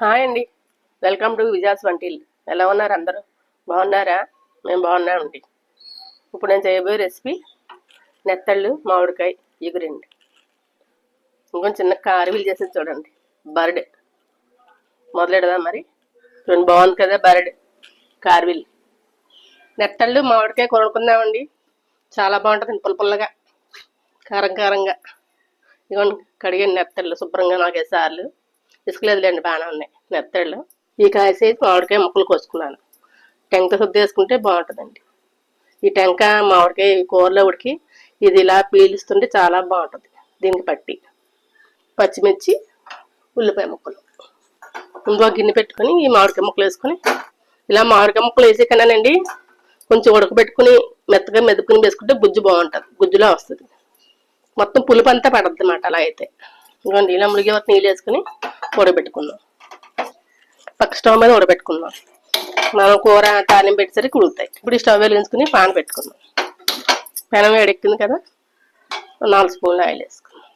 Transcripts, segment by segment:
Hi అండి. Welcome to విజాస్ వంటిల్. ఎలా ఉన్నారు అందరూ? బాగున్నారా? మేము బాగున్నామండి. ఇప్పుడు నేను చేయబోయే రెసిపీ నెత్తళ్ళు మామిడికాయ ఎగురండి. ఇంకొంచెం చిన్న కారవిలు చేసి చూడండి. బర్డ్. మొదలెడదా మరి. చూడండి బాగుంది కదా బర్డ్ కార్విల్. నెత్తళ్ళు మామిడికాయ కొనుక్కుందామండి. చాలా బాగుంటుంది పుల్ల పుల్లగా. కారం కారంగా. ఇదిగోండి కడిగిన నెత్తళ్ళు శుభ్రంగా నాలుగైదు సార్లు ఇసుకలేదులేండి బాగానే ఉన్నాయి. నెత్తళ్ళు ఈ కాయ సైజు మామిడికాయ ముక్కలు కోసుకున్నాను. టెంక శుద్ధి వేసుకుంటే బాగుంటుందండి. ఈ టెంక మామిడికాయ కూరలో ఉడికి ఇది ఇలా పీలుస్తుంటే చాలా బాగుంటుంది. దీనికి పట్టి. పచ్చిమిర్చి ఉల్లిపాయ ముక్కలు. ముందు గిన్నె పెట్టుకొని ఈ మామిడికాయ ముక్కలు వేసుకొని ఇలా మామిడికాయ ముక్కలు వేసే కన్నానండి కొంచెం ఉడకబెట్టుకుని మెత్తగా మెదుపుకుని వేసుకుంటే గుజ్జు బాగుంటుంది. గుజ్జులో వస్తుంది. మొత్తం పులుపు అంతా పడద్ది అన్నమాట అలా అయితే. ఇంకోండి ఇలా ములిగే వరకు నీళ్ళు వేసుకుని ఉడబెట్టుకుందాం పక్క స్టవ్ మీద ఉడబెట్టుకుందాం మనం కూర తాలింపు పెట్టేసరికి ఉడుకుతాయి. ఇప్పుడు ఈ స్టవ్ వెలిగించుకుని పాన్ పెట్టుకుందాం. పెనం వేడెక్కింది కదా నాలుగు స్పూన్లు ఆయిల్ వేసుకుందాం.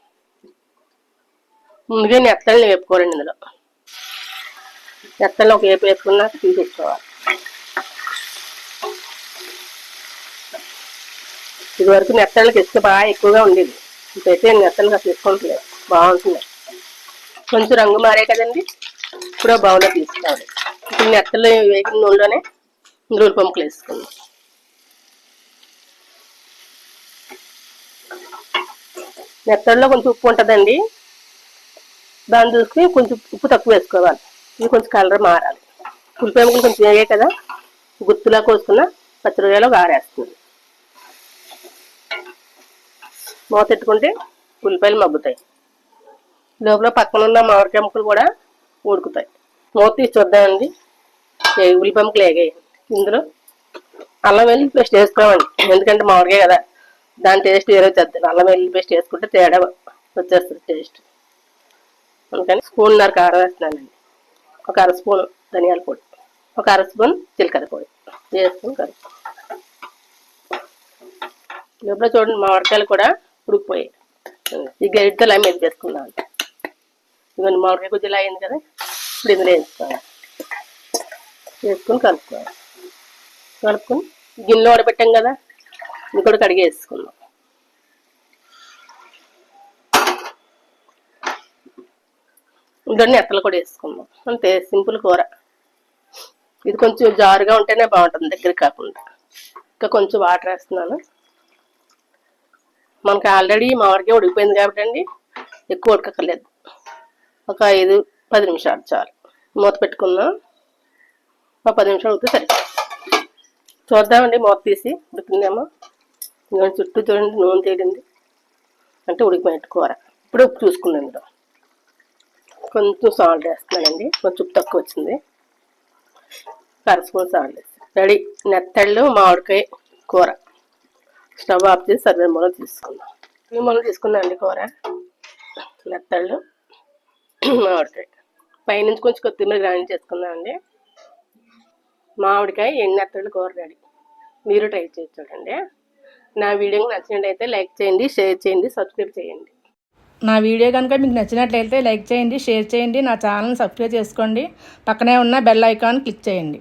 ముందుగా నెత్తల్ని వేపుకోరండి ఇందులో. నెత్తల్ని ఒక వేపు వేసుకున్నాక తీసేసుకోవాలి. ఇది వరకు నెత్తళ్ళకి ఇసుక బాగా ఎక్కువగా ఉండేది ఇప్పుడైతే నెత్తళ్ళకి అసలు తీసుకోవట్లేదు బాగుంటుంది. కొంచెం రంగు మారే కదండి. ఇప్పుడు బౌల్లో తీసుకోవాలి. ఇప్పుడు నెత్తలు వేగిన నూనెలోనే నూనె పంపులు వేసుకుందాం. నెత్తల్లో కొంచెం ఉప్పు ఉంటుందండి. దాన్ని చూసుకుని కొంచెం ఉప్పు తక్కువ వేసుకోవాలి. ఇది కొంచెం కలర్ మారాలి. పులిపేమకులు కొంచెం వేగే కదా. గుత్తులా కోసుకున్న పచ్చిరకాయలో ఆరేస్తుంది మూత పెట్టుకుంటే ఉల్లిపాయలు మగ్గుతాయి లోపల పక్కన ఉన్న మామిడికాయ ముక్కలు కూడా ఉడుకుతాయి. మూత తీసి చూద్దామండి. ఏ- ఉల్లిపాయ వేగాయి ఇందులో అల్లం వెల్లుల్లి పేస్ట్ వేసుకోమండి ఎందుకంటే మామిడికాయ కదా. దాని టేస్ట్ వేరే వచ్చేస్తుంది. అల్లం వెల్లుల్లి పేస్ట్ వేసుకుంటే తేడా వచ్చేస్తుంది టేస్ట్. అందుకని స్పూన్నర కారం వేస్తున్నానండి. ఒక అర స్పూన్ ధనియాల పొడి ఒక అర స్పూన్ జీలకర్ర పొడి వేసుకుని కలుపు లోపల చూడండి మామిడికాయలు కూడా ఉడికిపోయాయి. ఈ గరిటతో ఇలా చేసుకున్నాను ఇవన్నీ మామిడికాయ కొద్దిగా అయింది కదా ఇప్పుడు ఇందులో వేసుకోవాలి. వేసుకొని కలుపుకోవాలి. కలుపుకొని గిన్నెలో వడబెట్టాం కదా ఇది కూడా కడిగి వేసుకుందాం. ఇందులో ఎత్తలు కూడా వేసుకుందాం. అంతే సింపుల్ కూర. ఇది కొంచెం జారుగా ఉంటేనే బాగుంటుంది దగ్గర కాకుండా. ఇంకా కొంచెం వాటర్ వేస్తున్నాను. మనకి ఆల్రెడీ మామిడికాయ ఉడికిపోయింది కాబట్టి అండి ఎక్కువ ఉడకక్కర్లేదు. ఒక ఐదు పది నిమిషాలు చాలు. మూత పెట్టుకుందాం. ఒక పది నిమిషాలు ఉడికితే సరే చూద్దామండి మూత తీసి ఉడికిందేమో. ఇంకా చుట్టూ చూడండి నూనె తేలింది. అంటే ఉడికిపోయినట్టు కూర. ఇప్పుడు ఉప్పు చూసుకుందాం ఇందులో కొంచెం సాల్ట్ వేస్తున్నానండి. కొంచెం ఉప్పు తక్కువ వచ్చింది. అర సాల్ట్ వేస్తాను రెడీ. నెత్తళ్ళు మామిడికాయ కూర. స్టవ్ ఆఫ్ చేసి సర్వే మూల తీసుకుందాం. ఈ మూల తీసుకుందామండి కూర? నెత్తళ్ళు పైనుంచి కొంచెం కొత్తిమీర గ్రైండ్ చేసుకుందామండి మామిడికాయ ఎన్ని నెత్తళ్ళు కూర రెడీ. మీరు ట్రై చేసి చూడండి. నా వీడియోకి నచ్చినట్టయితే లైక్ చేయండి షేర్ చేయండి సబ్స్క్రైబ్ చేయండి. నా వీడియో కనుక మీకు నచ్చినట్లయితే లైక్ చేయండి షేర్ చేయండి నా ఛానల్ని సబ్స్క్రైబ్ చేసుకోండి. పక్కనే ఉన్న బెల్ ఐకాన్ క్లిక్ చేయండి.